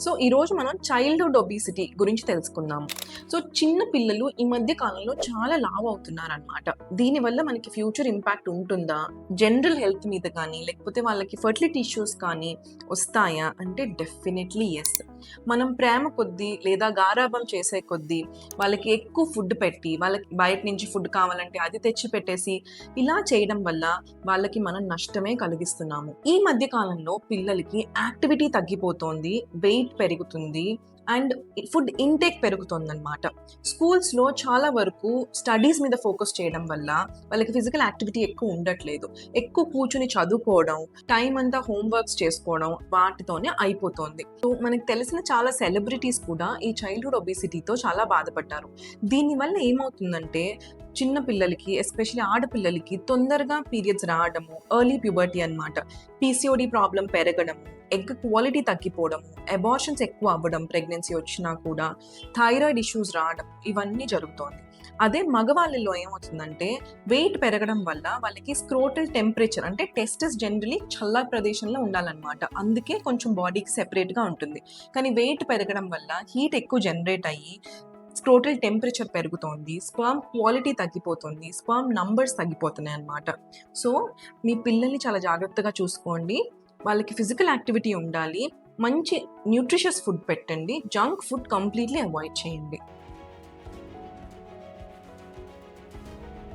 So ఈ రోజు మనం చైల్డ్హుడ్ ఒబిసిటీ గురించి తెలుసుకుందాం సో చిన్న పిల్లలు ఈ మధ్య కాలంలో చాలా లావ్ అవుతున్నారనమాట దీనివల్ల మనకి ఫ్యూచర్ ఇంపాక్ట్ ఉంటుందా? జనరల్ హెల్త్ మీద కానీ లేకపోతే వాళ్ళకి ఫర్టిలిటీ ఇష్యూస్ కానీ వస్తాయా? అంటే డెఫినెట్లీ ఎస్ మనం ప్రేమ కొద్దీ లేదా గారాభం చేసే కొద్దీ వాళ్ళకి ఎక్కువ ఫుడ్ పెట్టి వాళ్ళకి బయట నుంచి ఫుడ్ కావాలంటే అది తెచ్చి పెట్టేసి ఇలా చేయడం వల్ల వాళ్ళకి మనం నష్టమే కలిగిస్తున్నాము. ఈ మధ్య కాలంలో పిల్లలకి యాక్టివిటీ తగ్గిపోతోంది. వెయిట్ పెరుగుతుంది. అండ్ ఫుడ్ ఇంటేక్ పెరుగుతుందన్నమాట. స్కూల్స్లో చాలా వరకు స్టడీస్ మీద ఫోకస్ చేయడం వల్ల వాళ్ళకి ఫిజికల్ యాక్టివిటీ ఎక్కువ ఉండట్లేదు. ఎక్కువ కూర్చుని చదువుకోవడం టైం అంతా హోంవర్క్స్ చేసుకోవడం వాటితోనే అయిపోతుంది. సో మనకు తెలిసిన చాలా సెలబ్రిటీస్ కూడా ఈ చైల్డ్హుడ్ ఒబిసిటీతో చాలా బాధపడ్డారు. దీనివల్ల ఏమవుతుందంటే చిన్న పిల్లలకి ఎస్పెషల్లీ ఆడపిల్లలకి తొందరగా పీరియడ్స్ రావడము ఎర్లీ ప్యూబర్టీ అన్నమాట. పీసీఓడి ప్రాబ్లం పెరగడం ఎగ్ క్వాలిటీ తగ్గిపోవడం అబార్షన్స్ ఎక్కువ అవ్వడం ప్రెగ్నెన్సీ వచ్చినా కూడా థైరాయిడ్ ఇష్యూస్ రావడం ఇవన్నీ జరుగుతోంది. అదే మగవాళ్ళలో ఏమవుతుందంటే వెయిట్ పెరగడం వల్ల వాళ్ళకి స్క్రోటల్ టెంపరేచర్ అంటే టెస్టెస్ జనరలీ చల్ల ప్రదేశంలో ఉండాలన్నమాట. అందుకే కొంచెం బాడీకి సెపరేట్గా ఉంటుంది. కానీ వెయిట్ పెరగడం వల్ల హీట్ ఎక్కువ జనరేట్ అయ్యి స్క్రోటల్ టెంపరేచర్ పెరుగుతోంది స్పర్మ్ క్వాలిటీ తగ్గిపోతుంది స్పర్మ్ నంబర్స్ తగ్గిపోతున్నాయి అన్నమాట. సో మీ పిల్లల్ని చాలా జాగ్రత్తగా చూసుకోండి. వాళ్ళకి ఫిజికల్ యాక్టివిటీ ఉండాలి. మంచి న్యూట్రిషియస్ ఫుడ్ పెట్టండి. జంక్ ఫుడ్ కంప్లీట్లీ అవాయిడ్ చేయండి.